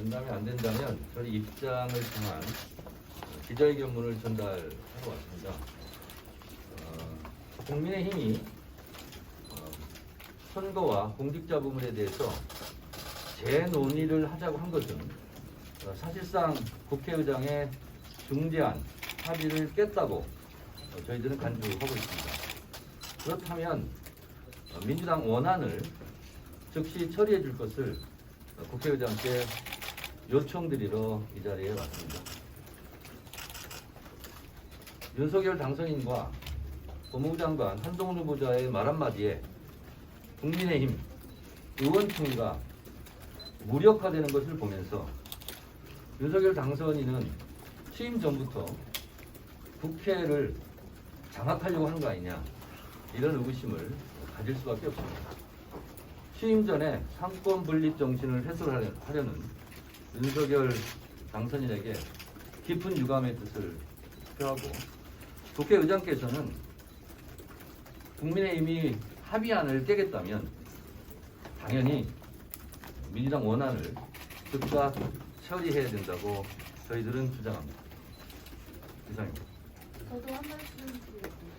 면담이 안 된다면 저희 입장을 통한 기자회견문을 전달하러 왔습니다. 어, 국민의힘이 어, 선거와 공직자 부문에 대해서 재논의를 하자고 한 것은 어, 사실상 국회의장의 중재안 합의를 깼다고 어, 저희들은 간주하고 있습니다. 그렇다면 어, 민주당 원안을 즉시 처리해 줄 것을 어, 국회의장께 요청드리러 이 자리에 왔습니다. 윤석열 당선인과 법무부 장관 한동훈 후보자의 말 한마디에 국민의힘 의원총회가 무력화되는 것을 보면서 윤석열 당선인은 취임 전부터 국회를 장악하려고 하는 거 아니냐 이런 의구심을 가질 수밖에 없습니다. 취임 전에 상권 분립 정신을 해소하려는 윤석열 당선인에게 깊은 유감의 뜻을 표하고 국회의장께서는 국민의힘이 합의안을 깨겠다면 당연히 민주당 원안을 즉각 처리해야 된다고 저희들은 주장합니다. 이상입니다. 저도 한 말씀 드리겠습니다.